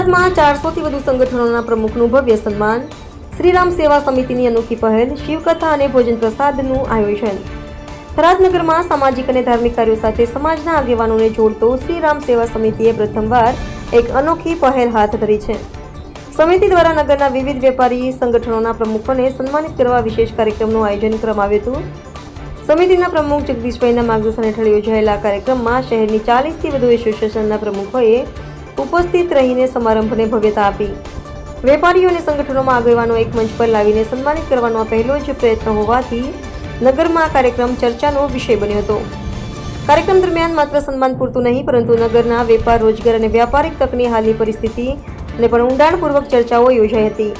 થરાદમાં ચારસોથી વધુ સંગઠનોના પ્રમુખનું ભવ્ય સન્માન, શ્રીરામ સેવા સમિતિની અનોખી પહેલ, શિવકથા અને ભોજન પ્રસાદનું આયોજન. થરાદ નગરમાં સામાજિક અને ધાર્મિક કાર્યો સાથે સમાજના આગેવાનોને જોડતો શ્રીરામ સેવા સમિતિએ પ્રથમવાર એક અનોખી પહેલ હાથ ધરી છે. સમિતિ દ્વારા નગરના વિવિધ વેપારી સંગઠનોના પ્રમુખોને સન્માનિત કરવા વિશેષ કાર્યક્રમનું આયોજન કરવામાં આવ્યું હતું. સમિતિના પ્રમુખ જગદીશભાઈના માર્ગદર્શન હેઠળ યોજાયેલા કાર્યક્રમમાં શહેરની ચાલીસથી વધુ એસોસિએશનના પ્રમુખોએ ઉપસ્થિત રહીને સમારંભને ભવ્યતા આપી. વેપારીઓ અને સંગઠનોમાં આગેવાનો એક મંચ પર લાવીને સન્માનિત કરવાનો પહેલો જ પ્રયત્ન હોવાથી નગરમાં આ કાર્યક્રમ ચર્ચાનો વિષય બન્યો હતો. કાર્યક્રમ દરમિયાન માત્ર સન્માન પૂરતું નહીં, પરંતુ નગરના વેપાર, રોજગાર અને વ્યાપારિક તકની હાલની પરિસ્થિતિ અને પણ ઊંડાણપૂર્વક ચર્ચાઓ યોજાઈ હતી.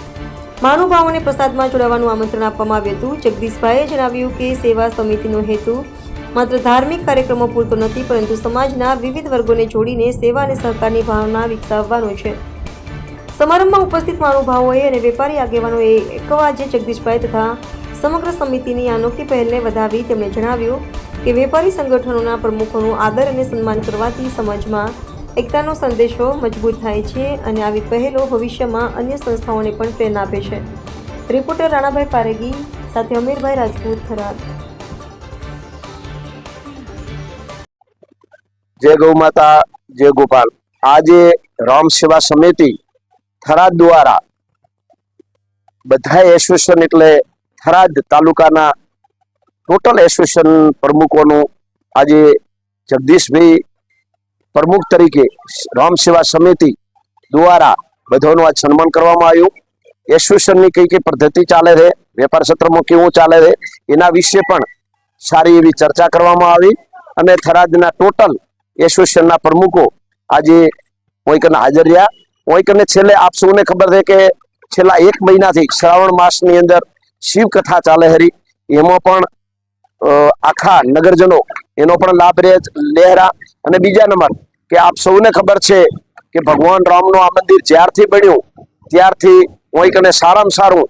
મહાનુભાવોને પ્રસાદમાં જોડાવાનું આમંત્રણ આપવામાં આવ્યું હતું. જગદીશભાઈએ જણાવ્યું કે સેવા સમિતિનો હેતુ માત્ર ધાર્મિક કાર્યક્રમો પૂરતો નથી, પરંતુ સમાજના વિવિધ વર્ગોને જોડીને સેવા અને સહકારની ભાવના વિકસાવવાનો છે. સમારંભમાં ઉપસ્થિત મહાનુભાવોએ અને વેપારી આગેવાનોએ એકવાજે જગદીશભાઈ તથા સમગ્ર સમિતિની અનોખી પહેલને વધાવી તેમણે જણાવ્યું કે વેપારી સંગઠનોના પ્રમુખોનું આદર અને સન્માન કરવાથી સમાજમાં એકતાનો સંદેશો મજબૂત થાય છે અને આવી પહેલો ભવિષ્યમાં અન્ય સંસ્થાઓને પણ પ્રેરણા આપે છે. રિપોર્ટર રાણાભાઈ પારેગી, સાથે અમીરભાઈ રાજપૂત, થરાદ. જય ગૌ માતા, જય ગોપાલ. આજે રામ સેવા સમિતિ થરાદ દ્વારા બધા એસોસિએશન એટલે થરાદ તાલુકાના ટોટલ એસોસિએશન પ્રમુખોનું આજે જગદીશભાઈ પ્રમુખ તરીકે રામ સેવા સમિતિ દ્વારા બધાનું આજ સન્માન કરવામાં આવ્યું. એસોસિએશનની કઈ કઈ પદ્ધતિ ચાલે છે, વેપાર ક્ષેત્રમાં કેવું ચાલે છે, એના વિશે પણ સારી એવી ચર્ચા કરવામાં આવી અને થરાદના ટોટલ એસોસિએશનના પ્રમુખો આજે ઓઈકન હાજર રહ્યા. ઓઈકને છેલ્લે આપ સૌને ખબર છે કે છેલ્લા એક મહિનાથી શ્રાવણ માસની અંદર શિવ કથા ચાલે હરી. એમાં પણ આખા નગરજનો એનો પણ લાભ રહે લહેરા અને બીજા નંબર, કે આપ સૌને ખબર છે કે ભગવાન રામનું આ મંદિર જ્યારથી બન્યું ત્યારથી ઓઈકને સારામાં સારું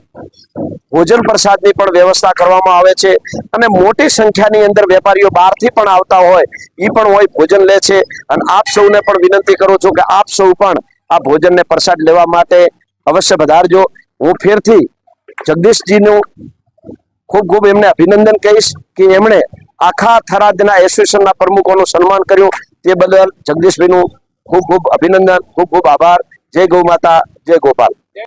ભોજન પ્રસાદની પણ વ્યવસ્થા કરવામાં આવે છે અને મોટી સંખ્યાની અંદર વેપારીઓ બહારથી પણ આવતા હોય એ પણ હોય ભોજન લે છે. અને આપ સૌને પણ વિનંતી કરું છું કે આપ સૌ પણ આ ભોજનને પ્રસાદ લેવા માટે અવશ્ય વધારજો હું ફેરથી જગદીશજીનું ખૂબ ખૂબ એમને અભિનંદન કહીશ કે એમણે આખા થરાદના એસોસિએશનના પ્રમુખોનું સન્માન કર્યું. તે બદલ જગદીશભાઈનું ખૂબ ખૂબ અભિનંદન, ખૂબ ખૂબ આભાર. જય ગૌ માતા જય ગોપાલ.